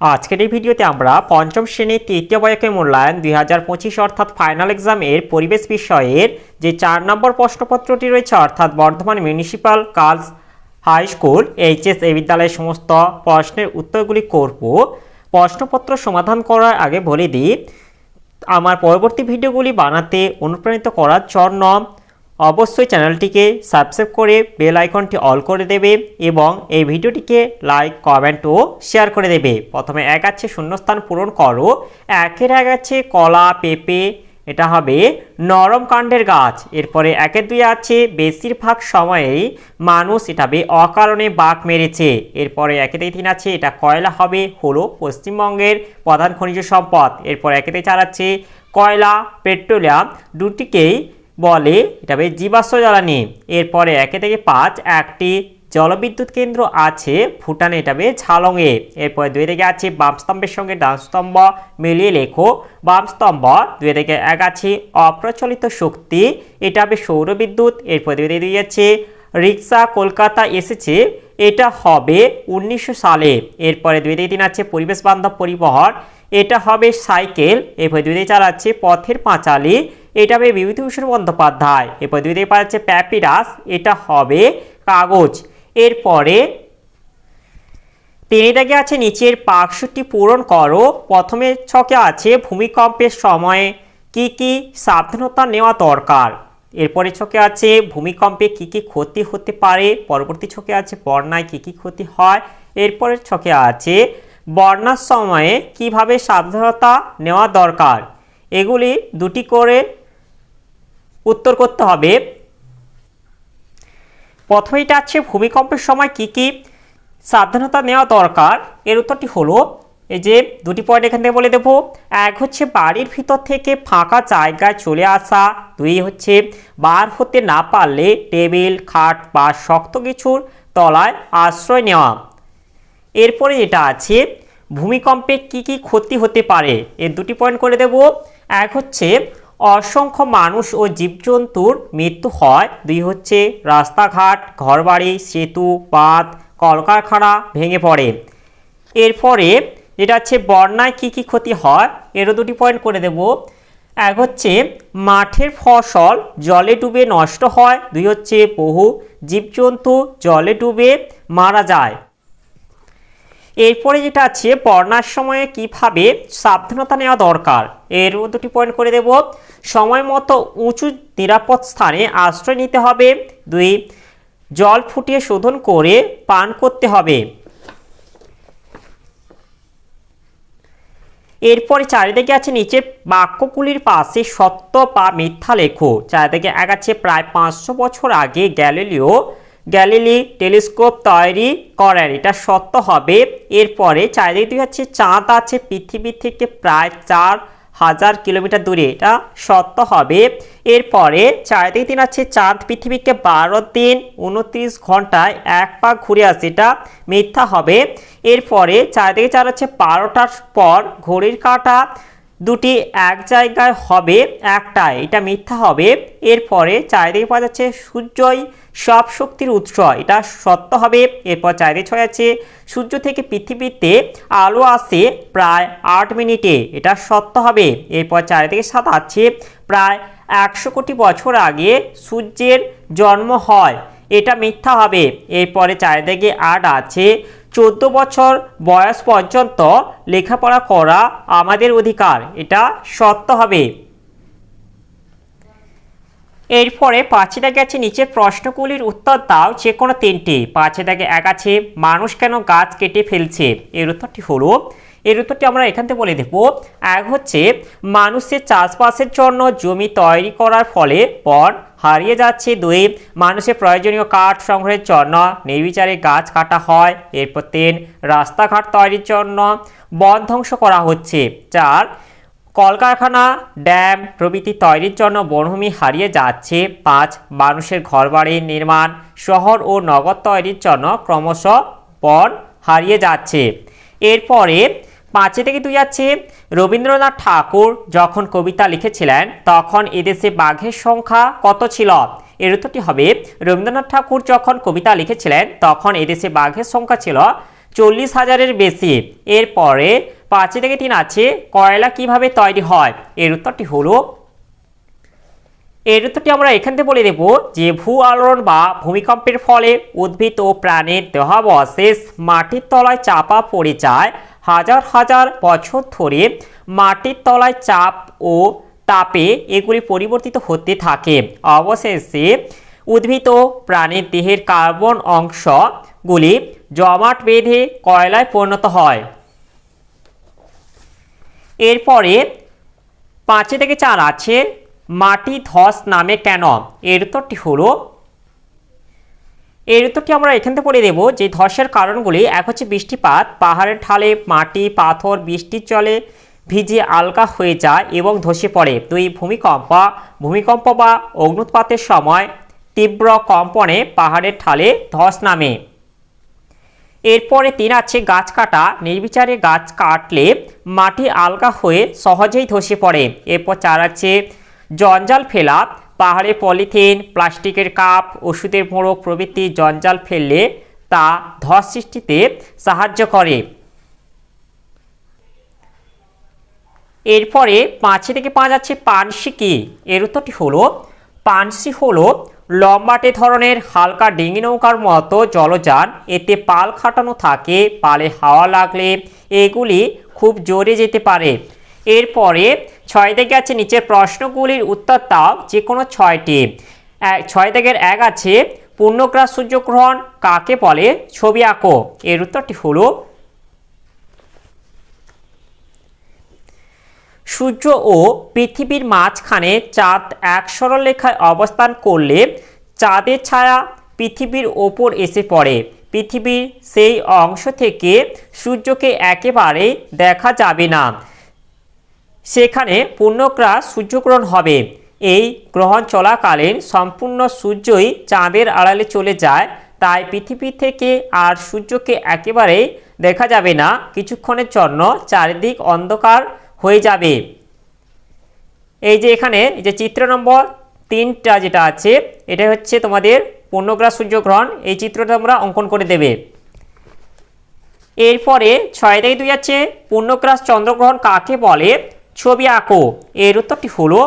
আজকের এই ভিডিওতে আমরা পঞ্চম শ্রেণির তৃতীয় বয়কে মূল্যায়ন দুই হাজার পঁচিশ অর্থাৎ ফাইনাল এক্সামের পরিবেশ বিষয়ের যে চার নম্বর প্রশ্নপত্রটি রয়েছে, অর্থাৎ Bardhaman municipal girls high school HS এই বিদ্যালয়ের সমস্ত প্রশ্নের উত্তরগুলি করব। প্রশ্নপত্র সমাধান করার আগে বলে দিই, আমার পরবর্তী ভিডিওগুলি বানাতে অনুপ্রাণিত করার জন্য অবশ্যই চ্যানেলটিকে সাবস্ক্রাইব করে বেল আইকনটি অল করে দেবে এবং এই ভিডিওটিকে লাইক, কমেন্ট ও শেয়ার করে দেবে। প্রথমে এক আছে শূন্যস্থান পূরণ করো। একের এক আছে কলা, পেঁপে, এটা হবে নরম কাণ্ডের গাছ। এরপরে একের দুই আছে বেশিরভাগ সময়েই মানুষ এটা অকারণে বাঘ মেরেছে। এরপরে একেতে তিন আছে এটা কয়লা হবে হলো পশ্চিমবঙ্গের প্রধান খনিজ সম্পদ। এরপর একেতে চার আছে কয়লা, পেট্রোলিয়াম, দুটিকেই বলে, এটা জীবাশ্ম জ্বালানি। এরপরে একে থেকে পাঁচ, একটি জলবিদ্যুৎ কেন্দ্র আছে ভুটানে, এটা হবে ঝালংয়ে। এরপরে দুই থেকে আছে বামস্তম্ভের সঙ্গে ডানস্তম্ভ মিলিয়ে লেখো। বামস্তম্ভ, দুই থেকে এক আছে অপ্রচলিত শক্তি, এটা হবে সৌরবিদ্যুৎ। এরপর দুই থেকে দুই আছে রিক্সা, কলকাতা এসেছে, এটা হবে উনিশশো সালে। এরপরে দুই থেকে তিন আছে পরিবেশ বান্ধব পরিবহন, এটা হবে সাইকেল। এরপরে দুই থেকে চার আছে পথের পাঁচালী। এটা হবে বিভূতিভূষণ বন্দ্যোপাধ্যায়। এরপর দুই থেকে পাঁচ আছে প্যাপিরাস, এটা হবে কাগজ। এরপরে তিনি থেকে আছে নিচের বাক্সটি পূরণ করো। প্রথমে ছকে আছে ভূমিকম্পের সময়ে কি কি সাবধানতা নেওয়া দরকার। এরপরে ছকে আছে ভূমিকম্পে কি কি ক্ষতি হতে পারে। পরবর্তী ছকে আছে বন্যায় কি কি ক্ষতি হয়। এরপরের ছকে আছে বন্যার সময়ে কীভাবে সাবধানতা নেওয়া দরকার। এগুলি দুটি করে উত্তর করতে হবে। প্রথমেইটা আছে, ভূমিকম্পের সময় কি কি সাবধানতা নেওয়া দরকার। এর উত্তরটি হলো, এই যে দুটি পয়েন্ট এখান থেকে বলে দেবো। এক হচ্ছে বাড়ির ভিতর থেকে ফাঁকা জায়গায় চলে আসা। দুই হচ্ছে বার হতে না পারলে টেবিল, খাট বা শক্ত কিছুর তলায় আশ্রয় নেওয়া। এরপরে যেটা আছে, ভূমিকম্পে কি কি ক্ষতি হতে পারে, এর দুটি পয়েন্ট করে দেব। এক হচ্ছে অসংখ্য মানুষ ও জীবজন্তুর মৃত্যু হয়। দুই হচ্ছে রাস্তাঘাট, ঘরবাড়ি, সেতু, বাঁধ, কলকারখানা ভেঙে পড়ে। এরপরে যেটা হচ্ছে বন্যায় কী কী ক্ষতি হয়, এরও দুটি পয়েন্ট করে দেব। এক হচ্ছে মাঠের ফসল জলে ডুবে নষ্ট হয়। দুই হচ্ছে বহু জীবজন্তু জলে ডুবে মারা যায়। এরপরে যেটা আছে বন্যার সময়ে কীভাবে সাবধানতা নেওয়া দরকার? এর দুটি পয়েন্ট করে দেব। সময় মতো উঁচু নিরাপদ স্থানে আশ্রয় নিতে হবে। দুই, জল ফুটিয়ে শোধন করে পান করতে হবে। এরপরে চারিদিকে আছে নিচে বাক্যগুলির পাশে সত্য বা মিথ্যা লেখো। চারিদিকে এক আছে প্রায় পাঁচশো বছর আগে গ্যালিলিও গ্যালিলি টেলিস্কোপ তৈরি করেন। এটা সত্য হবে। এরপরে চারিদিকে হচ্ছে চাঁদ আছে, পৃথিবী থেকে প্রায় চার হাজার কিলোমিটার দূরে, এটা সত্য হবে। এরপরে চারিদিকে দিন আছে চাঁদ পৃথিবীকে বারো দিন উনত্রিশ ঘন্টায় এক পাক ঘুরে আসে, এটা মিথ্যা হবে। এরপরে চারিদিকে চার হচ্ছে বারোটার পর ঘড়ির কাঁটা দুটি এক জায়গায় হবে একটা এটা মিথ্যা হবে। এরপরে চারিদিকে পাওয়া যাচ্ছে সূর্যই সব শক্তির উৎস, এটা সত্য হবে। এরপর চারিদিকে ছয় আছে, সূর্য থেকে পৃথিবীতে আলো আসে প্রায় আট মিনিটে, এটা সত্য হবে। এরপর চারিদিকে সাত আছে, প্রায় একশো কোটি বছর আগে সূর্যের জন্ম হয়, এটা মিথ্যা হবে। এরপরে চারিদিকে আট আছে চোদ্দ বছর বয়স পর্যন্ত লেখাপড়া করা আমাদের অধিকার, এটা সত্য হবে। এরপরে পাঁচে দাগে আছে নিচের প্রশ্নগুলির উত্তর দাও, যে কোনো তিনটি। পাঁচে দাগে এক আছে, মানুষ কেন গাছ কেটে ফেলছে? এর উত্তরটি হলো এর উত্তরটি আমরা এখান থেকে বলে দেব এক হচ্ছে, মানুষের চাষবাসের জন্য জমি তৈরি করার ফলে বন হারিয়ে যাচ্ছে দুই, মানুষের প্রয়োজনীয় কাঠ সংগ্রহের জন্য নির্বিচারে গাছ কাটা হয়, এরপর তিন, রাস্তাঘাট তৈরির জন্য বন ধ্বংস করা হচ্ছে। চার, কলকারখানা, ড্যাম প্রভৃতি তৈরির জন্য বনভূমি হারিয়ে যাচ্ছে। পাঁচ, মানুষের ঘরবাড়ির নির্মাণ, শহর ও নগর তৈরির জন্য ক্রমশ বন হারিয়ে যাচ্ছে। এরপরে পাঁচে থেকে দুই আছে, রবীন্দ্রনাথ ঠাকুর যখন কবিতা লিখেছিলেন, তখন এদেশে বাঘের সংখ্যা কত ছিল? এর উত্তরটি হবে, রবীন্দ্রনাথ ঠাকুর যখন কবিতা লিখেছিলেন, তখন এদেশে বাঘের সংখ্যা ছিল চল্লিশ হাজারের বেশি। এরপরে পাঁচে থেকে তিন আছে, কয়লা কীভাবে তৈরি হয়? এর উত্তরটি হলো, এর উত্তরটি আমরা এখান থেকে বলে দেব যে, ভূ আলোড়ন বা ভূমিকম্পের ফলে উদ্ভিদ ও প্রাণীর দেহাবশেষ মাটির তলায় চাপা পড়ে যায় হাজার হাজার বছর ধরে মাটির তলায় চাপ ও তাপে এগুলি পরিবর্তিত হতে থাকে। অবশেষে উদ্ভিদ প্রাণীর দেহের কার্বন অংশগুলি জমাট বেঁধে কয়লায় পরিণত হয়। এরপরে পাঁচে থেকে চার আছে মাটি ধস নামে কেন? এর উত্তরটি হলো এর উত্তরটি আমরা এখান থেকে পড়ে দেব যে ধসের কারণগুলি, এক হচ্ছে বৃষ্টিপাত, পাহাড়ের ঢালে মাটি, পাথর, বৃষ্টির জলে ভিজে আলগা হয়ে যায় এবং ধসে পড়ে। দুই, ভূমিকম্প। ভূমিকম্প বা অগ্নুৎপাতের সময় তীব্র কম্পনে পাহাড়ের ঢালে ধস নামে। এরপরে তিন আছে গাছ কাটা। নির্বিচারে গাছ কাটলে মাটি আলগা হয়ে সহজেই ধসে পড়ে। এরপর চার আছে জঞ্জাল ফেলা। পাহাড়ে পলিথিন, প্লাস্টিকের কাপ, ওষুধের মোড়ক প্রভৃতি জঞ্জাল ফেললে তা ধস সৃষ্টিতে সাহায্য করে। এরপরে পাঁচে থেকে পাঁচ আছে পানসি কি? এর উত্তরটি হলো, পানসি হলো লম্বাটে ধরনের হালকা ডিঙি নৌকার মতো জলযান, এতে পাল খাটানো থাকে, পালে হাওয়া লাগলে এগুলি খুব জোরে যেতে পারে। এরপরে ছয় থেকে আছে নিচের প্রশ্নগুলির উত্তর দাও যে কোনো ছয়টি ছয় থেকে এক আছে, পূর্ণগ্রাস সূর্যগ্রহণ কাকে বলে? ছবি আঁকো। এর উত্তরটি হলো সূর্য ও পৃথিবীর মাঝখানে চাঁদ এক সরলরেখায় অবস্থান করলে চাঁদের ছায়া পৃথিবীর ওপর এসে পড়ে। পৃথিবীর সেই অংশ থেকে সূর্যকে একেবারে দেখা যাবে না। সেখানে পূর্ণগ্রাস সূর্যগ্রহণ হবে। এই গ্রহণ চলাকালীন সম্পূর্ণ সূর্যই চাঁদের আড়ালে চলে যায়, তাই পৃথিবী থেকে আর সূর্যকে একেবারে দেখা যাবে না। কিছুক্ষণের জন্য চারিদিক অন্ধকার হয়ে যাবে। এই যে এখানে যে চিত্র নম্বর তিনটা যেটা আছে এটা হচ্ছে তোমাদের পূর্ণগ্রাস সূর্যগ্রহণ। এই চিত্রটা তোমরা অঙ্কন করে দেবে। এরপরে ছয় থেকে দুই আছে পূর্ণগ্রাস চন্দ্রগ্রহণ কাকে বলে? ছবি আঁকো। এর উত্তরটি হলো,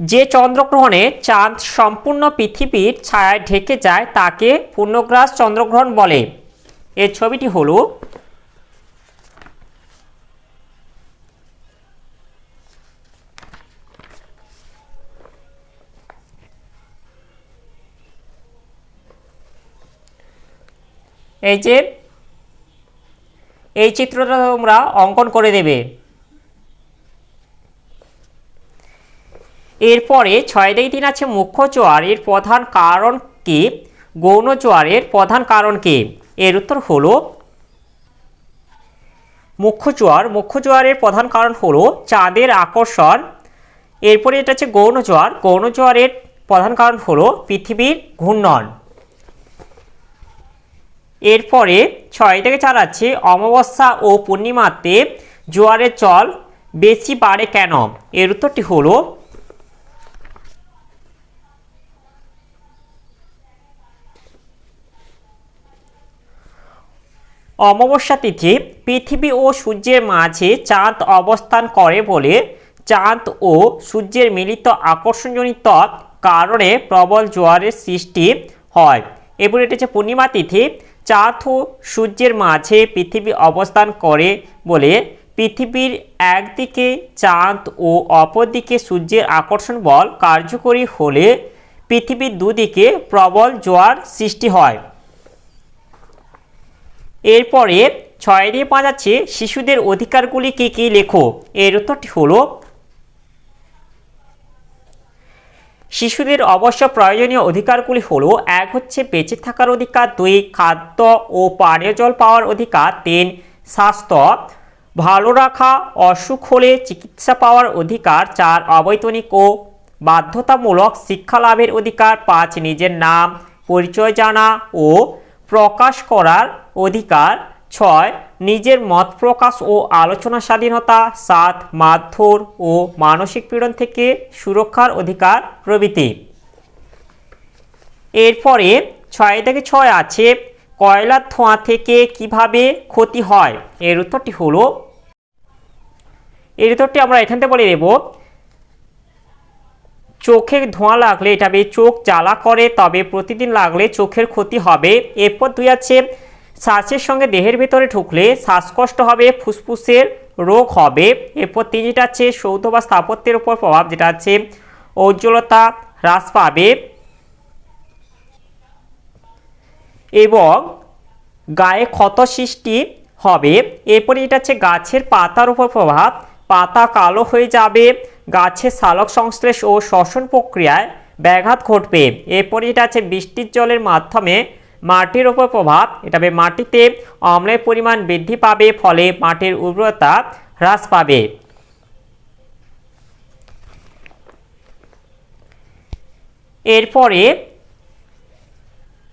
যে চন্দ্রগ্রহণে চাঁদ সম্পূর্ণ পৃথিবীর ছায়ায় ঢেকে যায়, তাকে পূর্ণগ্রাস চন্দ্রগ্রহণ বলে। এর ছবিটি হলো, এই যে এই চিত্রটা তোমরা অঙ্কন করে দেবে এরপরে ছয় থেকে তিন আছে মুখ্য চোয়ারের প্রধান কারণ কি? গৌণ জোয়ারের প্রধান কারণ কি? এর উত্তর হলো, মুখ্য জোয়ার মুখ্য জোয়ারের প্রধান কারণ হলো চাঁদের আকর্ষণ। এরপরে এটা হচ্ছে গৌণ জোয়ার গৌণ জোয়ারের প্রধান কারণ হলো পৃথিবীর ঘূর্ণন। এরপরে ছয় থেকে চার আছে, অমাবস্যা ও পূর্ণিমাতে জোয়ারের চল, বেশি বাড়ে কেন? এর উত্তরটি হলো, অমাবস্যা তিথি পৃথিবী ও সূর্যের মাঝে চাঁদ অবস্থান করে বলে চাঁদ ও সূর্যের মিলিত আকর্ষণজনিত কারণে প্রবল জোয়ারের সৃষ্টি হয়। এরপর এটি হচ্ছে পূর্ণিমা তিথি। চাঁদ ও সূর্যের মাঝে পৃথিবী অবস্থান করে বলে পৃথিবীর একদিকে চাঁদ ও অপরদিকে সূর্যের আকর্ষণ বল কার্যকরী হলে পৃথিবীর দুদিকে প্রবল জোয়ার সৃষ্টি হয়। এরপরে ছয় দিয়ে পাঁচ আছে, শিশুদের অধিকারগুলি কী কী লেখো? এর উত্তরটি হলো শিশুদের অবশ্য প্রয়োজনীয় অধিকারগুলি হল, এক হচ্ছে বেঁচে থাকার অধিকার, দুই খাদ্য ও পানীয় জল পাওয়ার অধিকার, তিন স্বাস্থ্য ভালো রাখা, অসুখ হলে চিকিৎসা পাওয়ার অধিকার, চার অবৈতনিক ও বাধ্যতামূলক শিক্ষা লাভের অধিকার, পাঁচ নিজের নাম, পরিচয় জানা ও প্রকাশ করার অধিকার। ছয়, নিজের মত প্রকাশ ও আলোচনা স্বাধীনতা, সাত, মারধর ও মানসিক পীড়ন থেকে সুরক্ষার অধিকার প্রভৃতি। এরপরে ছয় থেকে ছয় আছে, কয়লার ধোঁয়া থেকে কীভাবে ক্ষতি হয়? এর উত্তরটি হলো, এর উত্তরটি আমরা এখান থেকে বলে দেব, চোখে ধোঁয়া লাগলে এটা চোখ জ্বালা করে, তবে প্রতিদিন লাগলে চোখের ক্ষতি হবে। এরপর দুই আছে শ্বাসের সঙ্গে দেহের ভেতরে ঢুকলে শ্বাসকষ্ট হবে, ফুসফুসের রোগ হবে। এরপর তিনটা আছে সৌধ বা স্থাপত্যের উপর প্রভাব, যেটা আছে ঔজ্জ্বলতা হ্রাস পাবে এবং গায়ে ক্ষত সৃষ্টি হবে। এরপরে এটা হচ্ছে গাছের পাতার উপর প্রভাব, পাতা কালো হয়ে যাবে, গাছের সালোক সংশ্লেষ ও শ্বসন প্রক্রিয়ায় ব্যাঘাত ঘটবে। এরপরে এটা আছে বৃষ্টির জলের মাধ্যমে মাটির ওপর প্রভাব, এটা মাটিতে অম্লের পরিমাণ বৃদ্ধি পাবে, ফলে মাটির উর্বরতা হ্রাস পাবে। এরপরে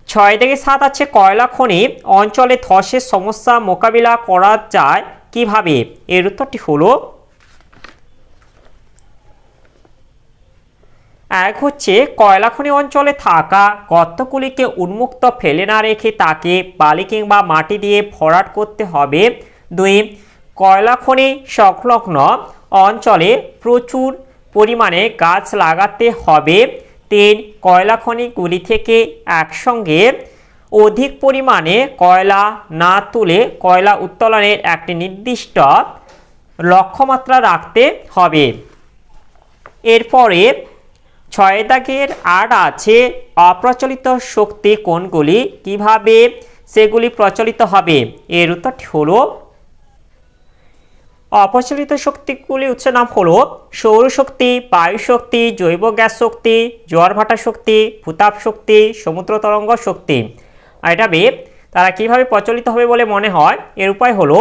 ছয় থেকে সাত আছে কয়লা খনি, অঞ্চলে ধসের সমস্যা মোকাবিলা করা যায় কীভাবে? এর উত্তরটি হলো এক হচ্ছে কয়লা খনি অঞ্চলে থাকা গর্তগুলিকে উন্মুক্ত ফেলে না রেখে তাকে বালি কিংবা মাটি দিয়ে ভরাট করতে হবে। দুই কয়লা খনি সংলগ্ন অঞ্চলে প্রচুর পরিমাণে গাছ লাগাতে হবে। তিন কয়লা খনিগুলি থেকে একসঙ্গে অধিক পরিমাণে কয়লা না তুলে কয়লা উত্তোলনের একটি নির্দিষ্ট লক্ষ্যমাত্রা রাখতে হবে। এরপরে ছয় দাগের আট আছে, অপ্রচলিত শক্তি কোনগুলি, কীভাবে সেগুলি প্রচলিত হবে? এর উত্তরটি হলো, অপ্রচলিত শক্তিগুলি উৎসের নাম হলো সৌরশক্তি বায়ুশক্তি জৈব গ্যাস শক্তি, জোয়ার ভাটা শক্তি, ভূতাপ শক্তি, সমুদ্র তরঙ্গ শক্তি। আর এটা বে তারা কীভাবে প্রচলিত হবে বলে মনে হয়? এর উপায় হলো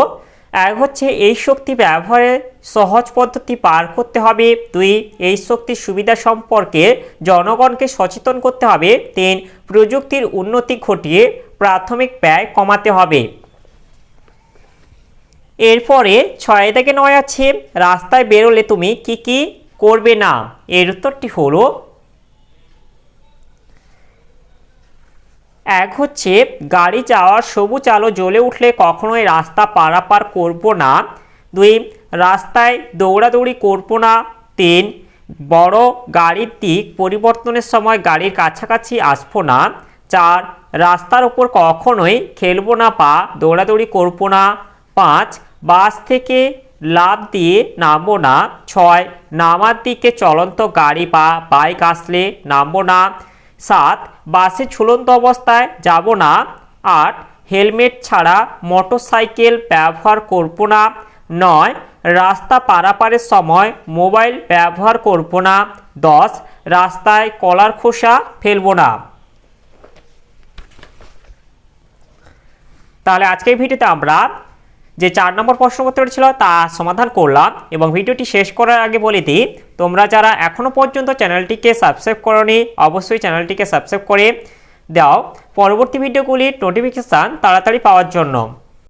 এক হচ্ছে এই শক্তি ব্যবহারের সহজ পদ্ধতি পার করতে হবে। দুই, এই শক্তির সুবিধা সম্পর্কে জনগণকে সচেতন করতে হবে। তিন, প্রযুক্তির উন্নতি ঘটিয়ে প্রাথমিক ব্যয় কমাতে হবে। এরপরে ছয় থেকে নয় আছে, রাস্তায় বেরোলে তুমি কি কি করবে না? এর উত্তরটি হলো এক হচ্ছে, গাড়ি যাওয়ার সবুজ আলো জ্বলে উঠলে কখনোই রাস্তা পারাপার করব না। দুই, রাস্তায় দৌড়াদৌড়ি করব না। তিন, বড় গাড়ির দিক পরিবর্তনের সময় গাড়ির কাছাকাছি আসব না। চার, রাস্তার ওপর কখনোই খেলব না পা দৌড়াদৌড়ি করব না। পাঁচ, বাস থেকে লাভ দিয়ে নামবো না। ছয়, নামার দিকে চলন্ত গাড়ি বা বাইক আসলে নামবো না। সাত, বাসে ঝুলন্ত অবস্থায় যাব না। আট, হেলমেট ছাড়া মোটরসাইকেল ব্যবহার করব না। নয়, রাস্তা পারাপারের সময় মোবাইল ব্যবহার করব না। দশ, রাস্তায় কলার খোসা ফেলব না। তাহলে আজকের ভিডিওতে আমরা যে চার নম্বর প্রশ্নপত্র ছিল তা সমাধান করলাম এবং ভিডিওটি শেষ করার আগে বলে দিই, তোমরা যারা এখনও পর্যন্ত চ্যানেলটিকে সাবস্ক্রাইব করনি, অবশ্যই চ্যানেলটিকে সাবস্ক্রাইব করে দাও। পরবর্তী ভিডিওগুলির নোটিফিকেশান তাড়াতাড়ি পাওয়ার জন্য।